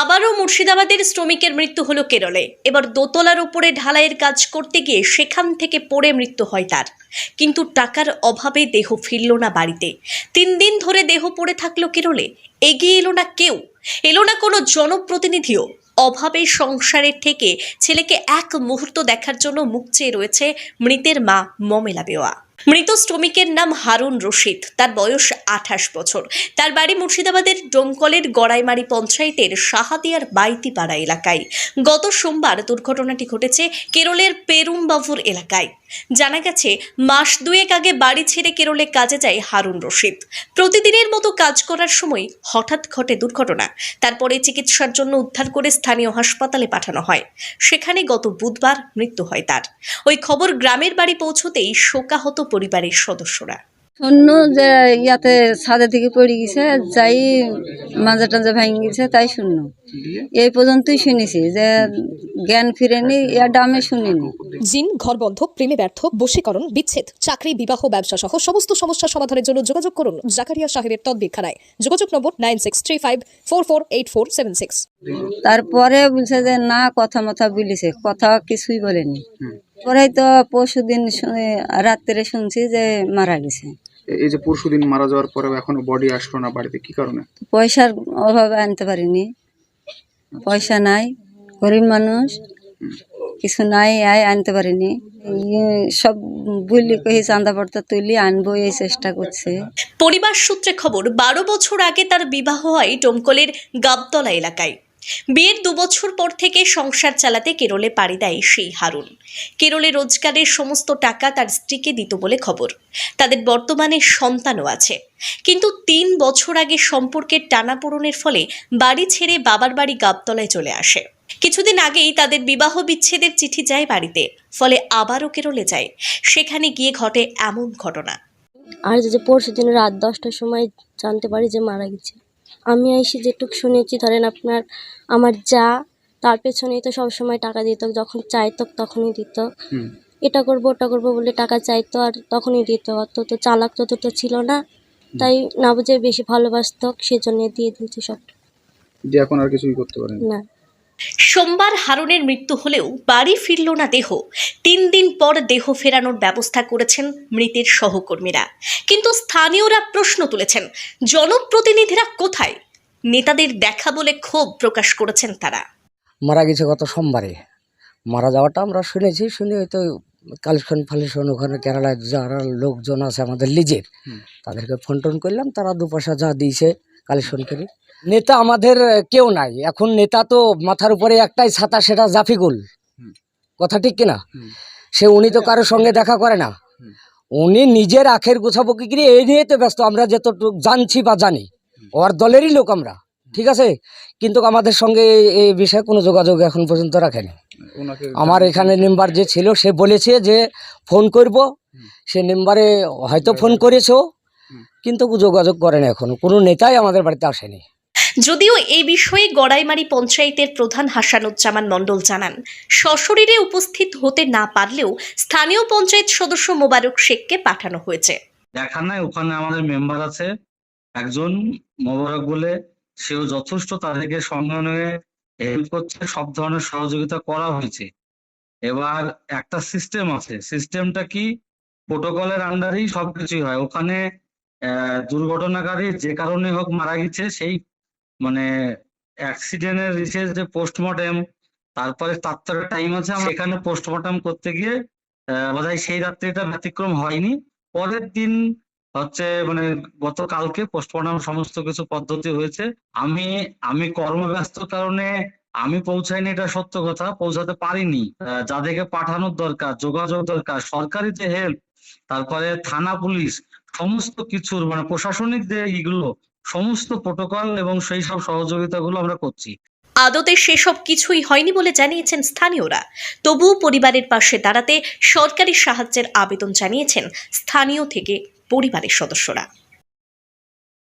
আবারও মুর্শিদাবাদের শ্রমিকের মৃত্যু হলো কেরলে। এবার দোতলার উপরে ঢালাইয়ের কাজ করতে গিয়ে সেখান থেকে পড়ে মৃত্যু হয় তার। কিন্তু টাকার অভাবে দেহ ফিরল না বাড়িতে। তিন দিন ধরে দেহ পড়ে থাকল কেরলে। এগিয়ে এলো না কেউ। এলো না কোনো জনপ্রতিনিধিও। অভাবে সংসারের থেকে ছেলেকে এক মুহূর্ত দেখার জন্য মুখ চেয়ে রয়েছে মৃতের মা মমেলা বেওয়া। মৃত শ্রমিকের নাম হারুন রশিদ। তার বয়স আঠাশ বছর। তার বাড়ি মুর্শিদাবাদের ডোমকলের গড়াইমারি পঞ্চায়েতের সাহাদিয়ার বাইতিপাড়া এলাকায়। গত সোমবার দুর্ঘটনাটি ঘটেছে কেরলের পেরুমবাবুর এলাকায়। জানা গেছে, মাস দুয়েক আগে বাড়ি ছেড়ে কেরলে কাজে যায় হারুন রশিদ। প্রতিদিনের মতো কাজ করার সময় হঠাৎ ঘটে দুর্ঘটনা। তারপরে চিকিৎসার জন্য উদ্ধার করে স্থানীয় হাসপাতালে পাঠানো হয়। সেখানে গত বুধবার মৃত্যু হয় তার। ওই খবর গ্রামের বাড়ি পৌঁছতেই শোকাহত পরিবারের সদস্যরা। অন্য যে ইয়াতে ছাদে থেকে পড়ে গেছে যাই মাজা টাজা ভেঙে গেছে তাই শূন্য। এই পর্যন্তই শুনেছি যে জ্ঞান ফিরেনি ইয়াটা আমি শুনিনি। জিন ঘরবন্ধ প্রেমে ব্যর্থ বশীকরণ বিচ্ছেদ চাকরি বিবাহ ব্যবসা সহ সমস্ত সমস্যা সমাধানের জন্য যোগাযোগ করুন জাকারিয়া সাহেবের তদবিখানায় যোগাযোগ নম্বর nine six three five four four eight four seven six. তারপরে বলছে যে না কথা মথা বলেছে কথা কিছুই বলেনি। পরে তো পরশু দিন রাত্রে শুনছি যে মারা গেছে। এই যে পরশুদিন মারা যাওয়ার পরেও এখনও বডি আসলো না বাড়িতে কি কারণে? পয়সার অভাবে আনতে পারিনি। পয়সা নাই গরিব মানুষ কিছু নাই আয় আনতে পারিনি। ইয়ে সব বললি কহি চাঁদা পড়তা তুলি আনব এই চেষ্টা করছে। পরিবার সূত্রে খবর বারো বছর আগে তার বিবাহ হয় ডোমকলের গাবতলা এলাকায়। বিয়ের দুবছর পর থেকে সংসার চালাতে কেরলে পাড়ি দেয় সেই হারুন। কেরলে রোজগারের সমস্ত টাকা তার স্ত্রীকে দিত বলে খবর। তাদের বর্তমানে সন্তানও আছে। কিন্তু তিন বছর আগে সম্পর্কের টানাপোড়নের ফলে বাড়ি ছেড়ে বাবার বাড়ি গাবতলায় চলে আসে। কিছুদিন আগেই তাদের বিবাহ বিচ্ছেদের চিঠি যায় বাড়িতে, ফলে আবারও কেরলে যায়। সেখানে গিয়ে ঘটে এমন ঘটনা। আর যে পরশু দিন রাত দশটার সময় জানতে পারি যে মারা গেছে। আমি এসে যেটুক শুনেছি ধরেন আপনার আমার যা তার পেছনেই তো সবসময় টাকা দিত যখন চাইতো তখনই দিত। এটা করব ওটা করব বলে টাকা চাইতো আর তখনই দিত অত তো চালাক তত তো ছিল না। তাই না বুঝে বেশি ভালোবাসত সেজন্য দিয়ে দিয়েছি সব। দিয়ে এখন আর কিছুই করতে পারেন? না। সোমবার হারুনের মৃত্যু হলেও বাড়ি ফিরল না দেহ। তিন দিন পর দেহ ফেরানোর ব্যবস্থা করেছেন মৃতের সহকর্মীরা। কিন্তু স্থানীয়রা প্রশ্ন তুলেছেন জনপ্রতিনিধিরা কোথায়? নেতাদের দেখা বলে ক্ষোভ প্রকাশ করেছেন তারা। মারা গেছে গত সোমবারে। মারা যাওয়াটা আমরা শুনেছি শুনে হয়তো কালেকশন ফালেকশন ওখানে কেরালায় যারা লোকজন আছে আমাদের লিজের তাদেরকে ফোন টোন করলাম তারা দু পয়সা যা দিয়েছে কালেকশন করে। নেতা আমাদের কেউ নাই। এখন নেতা তো মাথার উপরে একটাই ছাতা সেটা জাফিকুল। কথা ঠিক কিনা। সে উনি তো কারোর সঙ্গে দেখা করে না। উনি নিজের আখের গোছাবো কি করে এই নিয়ে তো ব্যস্ত। আমরা যতটুকু জানছি বা জানি ওর দলেরই লোক আমরা ঠিক আছে? কিন্তু আমাদের সঙ্গে এই- বিষয়ে কোনো যোগাযোগ এখন পর্যন্ত রাখেনি। আমার এখানে মেম্বার যে ছিল সে বলেছে যে ফোন করব। সে মেম্বারে হয়তো ফোন করেছ। কিন্তু যোগাযোগ করেনি এখনও। কোনো নেতাই আমাদের বাড়িতে আসেনি। যদিও এই বিষয়ে গড়াইমারি পঞ্চায়েতের প্রধান হাসানুজ্জামান মণ্ডল জানান সশরীরে উপস্থিত হতে না পারলেও স্থানীয় পঞ্চায়েত সদস্য মোবারক শেখকে পাঠানো হয়েছে। দেখা নাই ওখানে আমাদের মেম্বার আছে একজন মোবারক বলে সেও যথেষ্ট তাদেরকে সঙ্গে নিয়ে হেল্প করছে সব ধরনের সহযোগিতা করা হয়েছে। এবার একটা সিস্টেম আছে সিস্টেমটা কি? প্রোটোকলের আন্ডারেই সবকিছুই হয়। ওখানে দুর্ঘটনাকারী যে কারণে হোক মারা গেছে, সেই মানে অ্যাক্সিডেন্টের যে পোস্টমর্টেম তারপরে তার তো টাইম আছে, আমরা এখানে পোস্টমর্টম করতে গিয়ে বোধহয় সেই রাত্রিটা ব্যতিক্রম হয়নি। পরের দিন হচ্ছে মানে গতকালকে পোস্টমর্টম সমস্ত কিছু পদ্ধতি হয়েছে। আমি আমি কর্মব্যস্ত কারণে আমি পৌঁছাইনি, এটা সত্য কথা, পৌঁছাতে পারিনি। যাদেরকে পাঠানোর দরকার, যোগাযোগ দরকার, সরকারি যে হেল্প তারপরে থানা পুলিশ সমস্ত কিছুর মানে প্রশাসনিক যে ইগুলো, সমস্ত প্রোটোকল এবং সেই সব সহযোগিতাগুলো আমরা করছি। আদতে সেসব কিছুই হয়নি বলে জানিয়েছেন স্থানীয়রা। তবুও পরিবারের পাশে দাঁড়াতে সরকারি সাহায্যের আবেদন জানিয়েছেন স্থানীয় থেকে পরিবারের সদস্যরা।